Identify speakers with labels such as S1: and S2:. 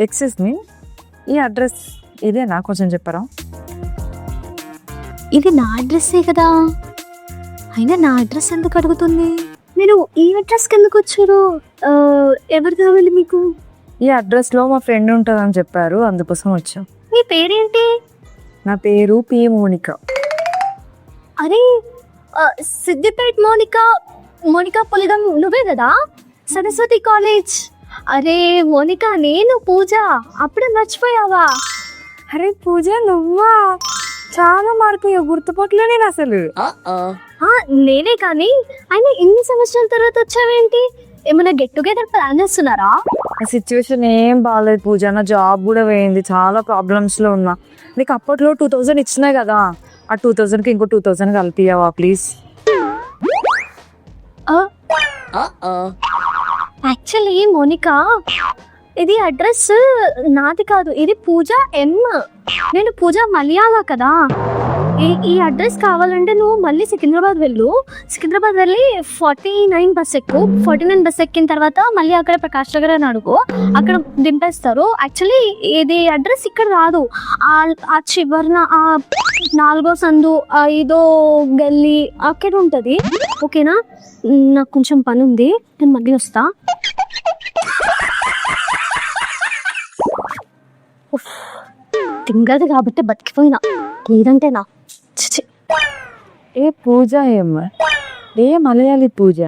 S1: Excuse me ఈ address ఇదేనా కొంచెం చెప్పరా?
S2: ఇది నా అడ్రస్సే కదా. అయినా నా అడ్రస్ ఎందుకు అడుగుతుంది? మీరు ఈ అడ్రస్కి ఎందుకు వచ్చారు? ఆ, ఎవరు కావాలి మీకు?
S1: ఈ అడ్రస్లో మా ఫ్రెండ్ ఉంటుందని చెప్పారు అందుకోసం వచ్చాం.
S2: మీ పేరేంటి?
S1: నా పేరు పి మోనిక.
S2: అరే ఆ, సిద్దిపేట్ మోనిక మోనిక పొలిగం నువ్వే కదా? సరస్వతి కాలేజ్. అరే మోనిక నేను పూజ. అప్పుడే మర్చిపోయావా?
S1: అరే పూజ నువ్వా? చాలా మార్పు గుర్తుపట్లే నేను అసలు.
S2: ఆ, నేనే కానీ అయినా ఇన్ని సంవత్సరాల తర్వాత వచ్చావేంటి? ఏమైనా గెట్ టుగెదర్ ప్లాన్ చేస్తున్నారా?
S1: ఆ సిచ్యువేషన్ ఏం బాగాలేదు పూజ నా జాబ్ కూడా పోయింది చాలా ప్రాబ్లమ్స్లో ఉన్నా. నీకు అప్పట్లో టూ థౌజండ్ ఇచ్చినాయి కదా ఆ టూ థౌజండ్కి ఇంకో టూ థౌజండ్ కలిపియావా ప్లీజ్
S2: యాక్చువల్లీ మోనిక ఇది అడ్రస్ నాది కాదు. ఇది పూజ ఎం నేను పూజ మలయాళ కదా. ఈ ఈ అడ్రస్ కావాలంటే నువ్వు మళ్ళీ సికింద్రాబాద్ వెళ్ళు. సికింద్రాబాద్ వెళ్ళి ఫార్టీ నైన్ బస్ ఎక్కు. ఫార్టీ నైన్ బస్ ఎక్కిన తర్వాత మళ్ళీ అక్కడ ప్రకాష్ నగర్ అని అడుగు. అక్కడ దింపేస్తారు. యాక్చువల్లీ ఇది అడ్రస్ ఇక్కడ రాదు. ఆ చివరన ఆ నాలుగో సందు ఐదో గల్లీ అక్కడ ఉంటుంది. ఓకేనా? నాకు కొంచెం పని ఉంది నేను మళ్ళీ వస్తా ఉఫ్, తింగది కాబట్టి బతికిపోయినా. లేదంటే నా
S1: ఏ పూజ ఏం ఏ మలయాళీ పూజ?